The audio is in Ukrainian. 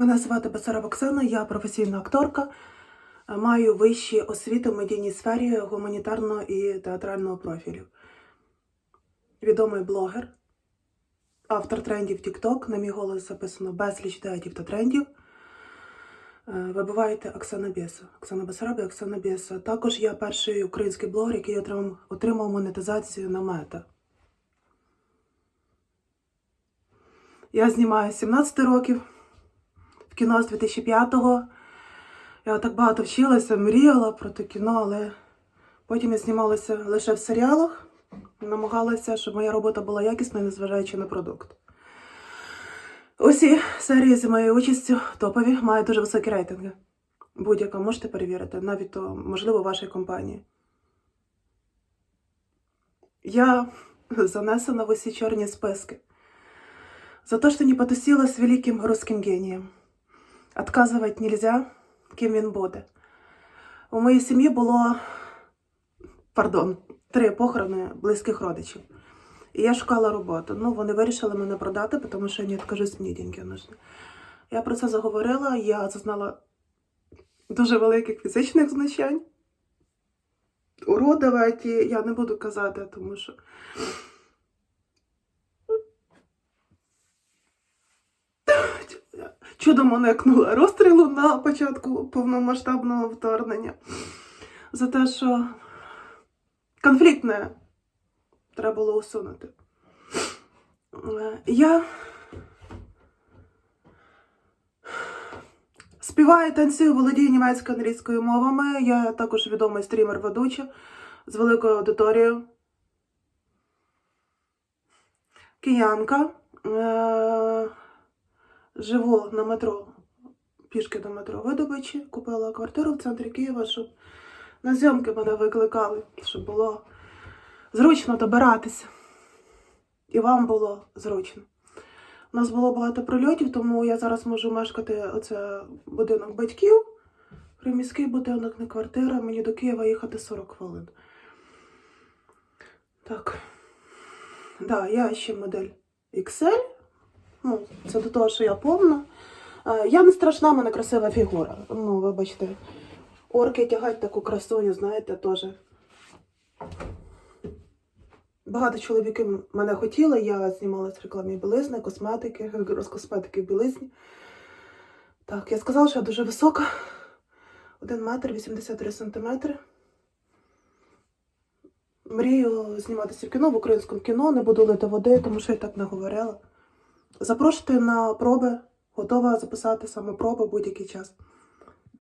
Мене звати Басараб Оксана, я професійна акторка. Маю вищі освіти в медійній сфері гуманітарного і театрального профілю. Відомий блогер, автор трендів TikTok. На мій голос записано безліч деятів та трендів. Е, Вибиваєте Оксана Біса. Оксана Басараб і Оксана Біса. Також я перший український блогер, який отримав, монетизацію на мета. Я знімаю 17 років кіно з 2005-го. Я так багато вчилася, мріяла про те кіно, але потім я знімалася лише в серіалах, намагалася, щоб моя робота була якісною, незважаючи на продукт. Усі серії з моєю участю топові мають дуже високі рейтинги. Будь-яка можете перевірити, навіть то, можливо, вашої компанії. Я занесена в усі чорні списки. За то, что не потусила с великим русским гением. Отказывать нельзя, ким він буде. У моїй сім'ї було, пардон, три похорони близьких родичів. І я шукала роботу. Ну, вони вирішили мене продати, тому що я не відкажусь, мені деньги нужны. Я про це заговорила, я зазнала дуже великих фізичних значень. Уродоваті я не буду казати, тому що чудом уникнула розстрілу на початку повномасштабного вторгнення. За те, що конфліктне треба було усунути. Е, Я співаю, танцюю, володію німецькою англійською мовами. Я також відомий стрімер-ведуча з великою аудиторією. Киянка. Живу на метро, пішки до метро Видобичі. Купила квартиру в центрі Києва, щоб на зйомки мене викликали, щоб було зручно добиратися. І вам було зручно. У нас було багато прильотів, тому я зараз можу мешкати оце будинок батьків. Приміський будинок, не квартира. Мені до Києва їхати 40 хвилин. Так. Да, я ще модель XL. Ну, це до того, що я повна. Е, Я не страшна, в мене красива фігура. Ну, вибачте. Орки тягають таку красуню, знаєте, теж. Багато чоловіків мене хотіли, я знімалась в рекламі білизни, косметики, розкосметики в білизні. Так, я сказала, що я дуже висока. 1 метр 83 сантиметри. Мрію зніматися в кіно, в українському кіно, не буду лити води, тому що я так не говорила. Запрошуйте на проби, готова записати саме проби будь-який час.